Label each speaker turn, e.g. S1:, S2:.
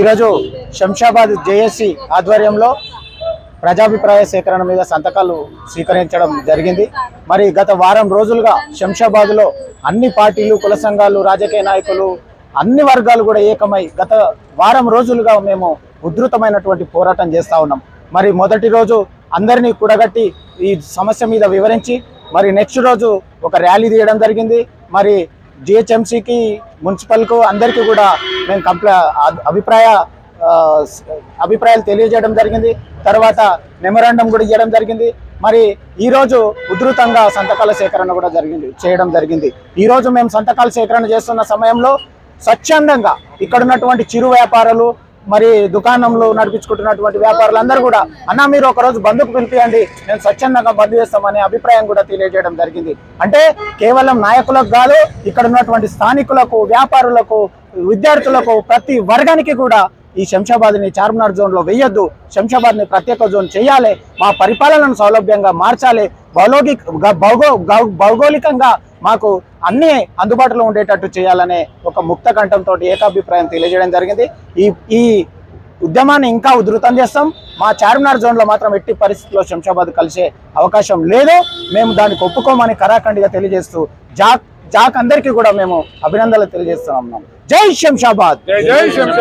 S1: ఈరోజు శంషాబాద్ జేఏసీ ఆధ్వర్యంలో ప్రజాభిప్రాయ సేకరణ మీద సంతకాలు స్వీకరించడం జరిగింది. మరి గత వారం రోజులుగా శంషాబాద్లో అన్ని పార్టీలు కుల సంఘాలు రాజకీయ నాయకులు అన్ని వర్గాలు కూడా ఏకమై గత వారం రోజులుగా మేము ఉధృతమైనటువంటి పోరాటం చేస్తా ఉన్నాం. మరి మొదటి రోజు అందరినీ కూడగట్టి ఈ సమస్య మీద వివరించి మరి నెక్స్ట్ రోజు ఒక ర్యాలీ తీయడం జరిగింది. మరి జిహెచ్ఎంసీకి మున్సిపల్కు అందరికీ కూడా మేము కంప్లై అభిప్రాయ అభిప్రాయాలు తెలియజేయడం జరిగింది. తర్వాత మెమరాండం కూడా ఇవ్వడం జరిగింది. మరి ఈరోజు ఉధృతంగా సంతకాల సేకరణ కూడా జరిగింది చేయడం జరిగింది. ఈరోజు మేము సంతకాల సేకరణ చేస్తున్న సమయంలో స్వచ్ఛందంగా ఇక్కడ ఉన్నటువంటి చిరు వ్యాపారులు మరి దుకాణంలో నడిపించుకుంటున్నటువంటి వ్యాపారులందరూ కూడా అన్న మీరు ఒక రోజు బంధుకు పిలిపియండి నేను స్వచ్ఛందంగా బంద్ చేస్తామనే అభిప్రాయం కూడా తెలియజేయడం జరిగింది. అంటే కేవలం నాయకులకు కాదు ఇక్కడ ఉన్నటువంటి స్థానికులకు వ్యాపారులకు విద్యార్థులకు ప్రతి వర్గానికి కూడా ఈ శంషాబాద్ని చార్మినార్ జోన్లో శంషాబాద్ని శంషాబాద్ని ప్రత్యేక జోన్ చేయాలి మా పరిపాలనను సౌలభ్యంగా మార్చాలి భౌగోళిక భౌగో భౌగోళికంగా మాకు అన్ని అందుబాటులో ఉండేటట్టు చేయాలనే ఒక ముక్త కంఠంతో ఏకాభిప్రాయం తెలియజేయడం జరిగింది. ఈ ఈ ఉద్యమాన్ని ఇంకా ఉధృతం చేస్తాం. మా చార్మినార్ జోన్లో మాత్రం ఎట్టి పరిస్థితుల్లో శంషాబాద్ కలిసే అవకాశం లేదు. మేము దానికి ఒప్పుకోమని కరాఖండిగా తెలియజేస్తూ జాక్ జాక్ అందరికీ కూడా మేము అభినందనలు తెలియజేస్తున్నాం. జై శంషాబాద్!
S2: జై జై శంషాబాద్!